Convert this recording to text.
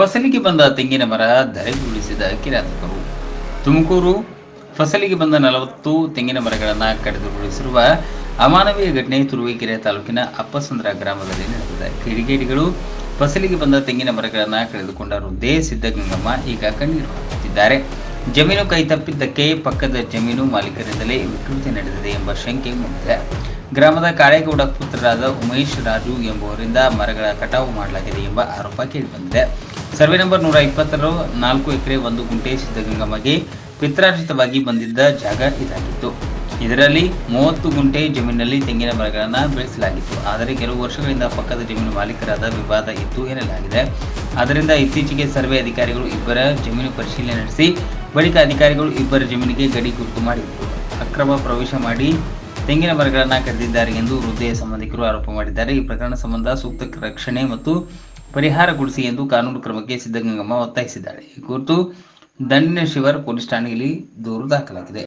ಫಸಲಿಗೆ ಬಂದ ತೆಂಗಿನ ಮರ ಧರೆಗುರುಳಿಸಿದ ಕಿರಾತಕರು. ತುಮಕೂರು ಫಸಲಿಗೆ ಬಂದ ನಲವತ್ತು ತೆಂಗಿನ ಮರಗಳನ್ನು ಕಡಿದುಗೊಳಿಸಿರುವ ಅಮಾನವೀಯ ಘಟನೆ ತುರುವೇಕೆರೆ ತಾಲೂಕಿನ ಅಪ್ಪಸಂದ್ರ ಗ್ರಾಮದಲ್ಲಿ ನಡೆದಿದೆ. ಕಿಡಿಗೇಡಿಗಳು ಫಸಲಿಗೆ ಬಂದ ತೆಂಗಿನ ಮರಗಳನ್ನು ಕಳೆದುಕೊಂಡ ವೃದ್ಧೆ ಸಿದ್ದಗಂಗಮ್ಮ ಈಗ ಕಣ್ಣೀರು ಹಾಕುತ್ತಿದ್ದಾರೆ. ಜಮೀನು ಕೈ ತಪ್ಪಿದ್ದಕ್ಕೆ ಪಕ್ಕದ ಜಮೀನು ಮಾಲೀಕರಿಂದಲೇ ವಿಕೃತಿ ನಡೆದಿದೆ ಎಂಬ ಶಂಕೆ ಮೂಡಿದೆ. ಗ್ರಾಮದ ಕಾಳೇಗೌಡ ಪುತ್ರರಾದ ಉಮೇಶ್ ರಾಜು ಎಂಬುವರಿಂದ ಮರಗಳ ಕಟಾವು ಮಾಡಲಾಗಿದೆ ಎಂಬ ಆರೋಪ ಕೇಳಿಬಂದಿದೆ. ಸರ್ವೆ ನಂಬರ್ ನೂರ ಇಪ್ಪತ್ತರ ನಾಲ್ಕು ಎಕರೆ ಒಂದು ಗುಂಟೆ ಸಿದ್ಧಗಂಗಮ್ಮಗೆ ಪಿತ್ರಾರ್ಜಿತವಾಗಿ ಬಂದಿದ್ದ ಜಾಗ ಇದಾಗಿತ್ತು. ಇದರಲ್ಲಿ ಮೂವತ್ತು ಗುಂಟೆ ಜಮೀನಿನಲ್ಲಿ ತೆಂಗಿನ ಮರಗಳನ್ನು ಬೆಳೆಸಲಾಗಿತ್ತು. ಆದರೆ ಕೆಲವು ವರ್ಷಗಳಿಂದ ಪಕ್ಕದ ಜಮೀನು ಮಾಲೀಕರಾದ ವಿವಾದ ಇತ್ತು ಎನ್ನಲಾಗಿದೆ ಆದ್ದರಿಂದ ಇತ್ತೀಚೆಗೆ ಸರ್ವೆ ಅಧಿಕಾರಿಗಳು ಇಬ್ಬರ ಜಮೀನು ಪರಿಶೀಲನೆ ನಡೆಸಿ, ಬಳಿಕ ಅಧಿಕಾರಿಗಳು ಇಬ್ಬರ ಜಮೀನಿಗೆ ಗಡಿ ಗುರುತು ಮಾಡಿದರು. ಅಕ್ರಮ ಪ್ರವೇಶ ಮಾಡಿ ತೆಂಗಿನ ಮರಗಳನ್ನು ಕರೆದಿದ್ದಾರೆ ಎಂದು ವೃದ್ಧೆಯ ಸಂಬಂಧಿಕರು ಆರೋಪ ಮಾಡಿದ್ದಾರೆ. ಈ ಪ್ರಕರಣ ಸಂಬಂಧ ಸೂಕ್ತ ರಕ್ಷಣೆ ಮತ್ತು ಪರಿಹಾರ ಕೊಡಿಸಿ ಎಂದು ಕಾನೂನು ಕ್ರಮಕ್ಕೆ ಸಿದ್ದಗಂಗಮ್ಮ ಒತ್ತಾಯಿಸಿದ್ದಾಳೆ ಈ ಕುರಿತು ದಂಡಿನ ಶಿವರ್ ಪೊಲೀಸ್ ಠಾಣೆಯಲ್ಲಿ ದೂರು ದಾಖಲಾಗಿದೆ.